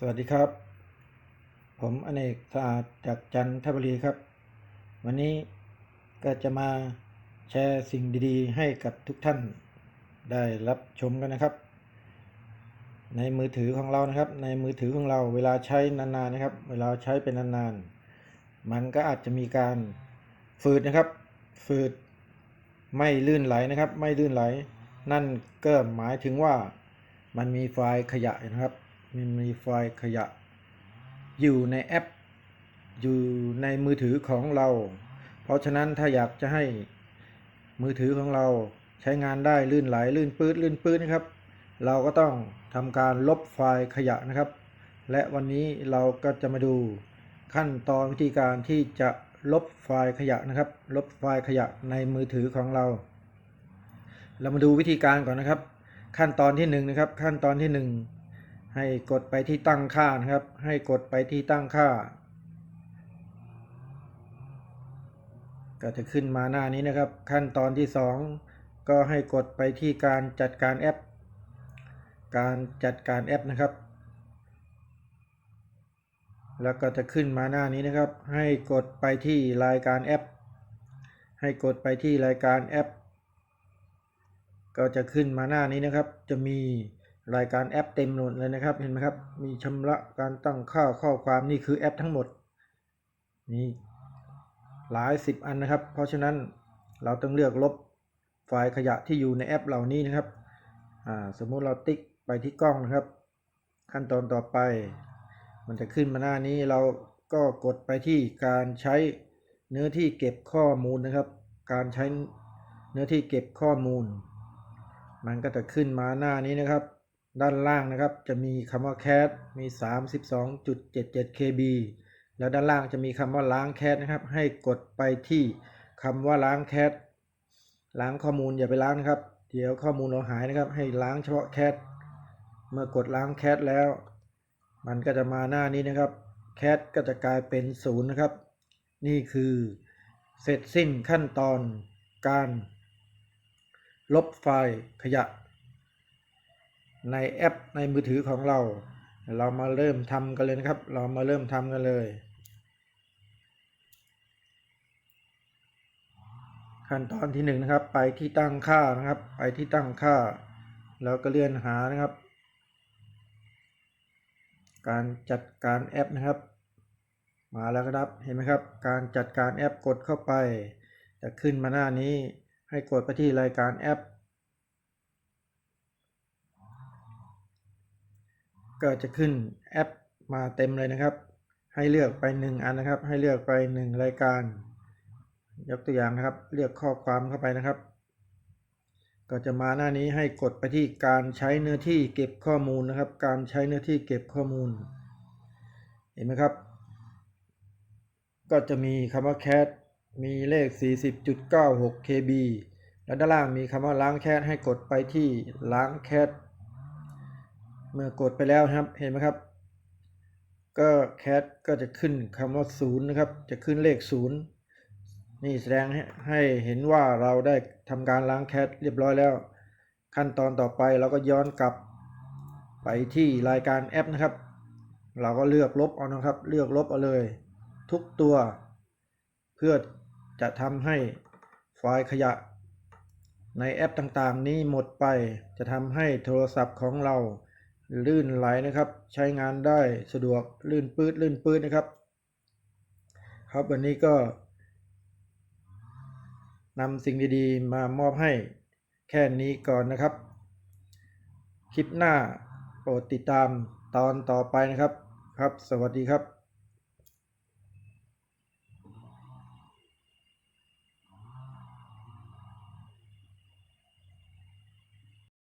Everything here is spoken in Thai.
สวัสดีครับ ผมอเนกสะอาดจากจันทบุรีครับ วันนี้ก็จะมาแชร์สิ่งดีๆ ให้กับทุกท่านได้รับชมกันนะครับ ในมือถือของเรานะครับ ในมือถือของเราเวลาใช้นานๆนะครับ เวลาใช้เป็นนานๆ มันก็อาจจะมีการฝืดนะครับ ฝืดไม่ลื่นไหลนะครับ ไม่ลื่นไหล นั่นก็หมายถึงว่ามันมีไฟล์ขยะนะครับ มันมีไฟล์ขยะ อยู่ในแอป อยู่ในมือถือของเรา เพราะฉะนั้นถ้าอยากจะให้มือถือของเราใช้งานได้ลื่นไหลลื่นปื๊ดลื่นปื๊ดนะครับ เราก็ต้องทำการลบไฟล์ขยะนะครับ และวันนี้เราก็จะมาดูขั้นตอนวิธีการที่จะลบไฟล์ขยะนะครับ ลบไฟล์ขยะในมือถือของเรา เรามาดูวิธีการก่อนนะครับ ขั้นตอนที่หนึ่งนะครับ ขั้นตอนที่หนึ่ง ให้กดไปที่ตั้งค่านะครับ ให้กดไปที่ตั้งค่า ก็จะขึ้นมาหน้านี้นะครับ ขั้นตอนที่สองก็ให้กดไปที่การจัดการแอป การจัดการแอปนะครับ แล้วก็จะขึ้นมาหน้านี้นะครับ ให้กดไปที่รายการแอป ให้กดไปที่รายการแอป ก็จะขึ้นมาหน้านี้นะครับ จะมี รายการแอปเต็มหมดเลยนะครับ เห็นไหมครับ มีชำระการตั้งค่าข้อความนี่คือแอปทั้งหมดนี่หลายสิบอันนะครับ เพราะฉะนั้นเราต้องเลือกลบไฟล์ขยะที่อยู่ในแอปเหล่านี้นะครับสมมุติเราติ๊กไปที่กล้องนะครับ ขั้นตอนต่อไป มันจะขึ้นมาหน้านี้เราก็กดไปที่การใช้เนื้อที่เก็บข้อมูลนะครับ การใช้เนื้อที่เก็บข้อมูล มันก็จะขึ้นมาหน้านี้นะครับ ด้านล่างนะครับจะมีคำว่า cat มี 32.77 KB แล้วด้านล่างจะมีคำว่าล้างแค e นะครับ ให้กดไปที่คำว่าล้างแค e ล้างข้อมูลอย่าไปล้างนะครับ เดี๋ยวข้อมูลเราหายนะครับ ให้ล้างเฉพาะแค e เมื่อกดล้างแค e แล้ว มันก็จะมาหน้านี้นะครับแค e ก็จะกลายเป็นศูนย์นะครับ นี่คือเสร็จสิ้นขั้นตอนการลบไฟล์ขยะ ในแอปในมือถือของเรา เรามาเริ่มทำกันเลยนะครับ เรามาเริ่มทำกันเลย ขั้นตอนที่หนึ่งนะครับ ไปที่ตั้งค่านะครับ ไปที่ตั้งค่า แล้วก็เลื่อนหานะครับ การจัดการแอปนะครับ มาแล้วครับเห็นไหมครับ การจัดการแอปกดเข้าไป จะขึ้นมาหน้านี้ให้กดไปที่รายการแอป ก็จะขึ้นแอปมาเต็มเลยนะครับ ให้เลือกไปหนึ่งอันนะครับ ให้เลือกไปหนึ่งรายการ ยกตัวอย่างนะครับ เลือกข้อความเข้าไปนะครับ ก็จะมาหน้านี้ให้กดไปที่การใช้เนื้อที่เก็บข้อมูลนะครับ การใช้เนื้อที่เก็บข้อมูล เห็นไหมครับ ก็จะมีคำว่า cat มีเลข 40.96 KB แล้วด้านล่างมีคำว่าล้างแคสให้กดไปที่ล้างแคส เมื่อกดไปแล้วนะครับเห็นไหมครับ ก็แคสก็จะขึ้นคำว่าศูนย์นะครับ จะขึ้นเลขศูนย์นี่แสดงให้ให้เห็นว่าเราได้ทำการล้างแคสเรียบร้อยแล้ว ขั้นตอนต่อไปเราก็ย้อนกลับ ไปที่รายการแอปนะครับ เราก็เลือกลบเอานะครับ เลือกลบเอาเลย ทุกตัว เพื่อจะทำให้ไฟล์ขยะในแอปต่างๆ นี้หมดไปจะทำให้โทรศัพท์ของเรา ลื่นไหลนะครับ ใช้งานได้สะดวกลื่นปื้ดลื่นปื้ดนะครับ ครับวันนี้ก็นำสิ่งดีๆ มามอบให้แค่นี้ก่อนนะครับ คลิปหน้าโปรดติดตามตอนต่อไปนะครับครับ สวัสดีครับ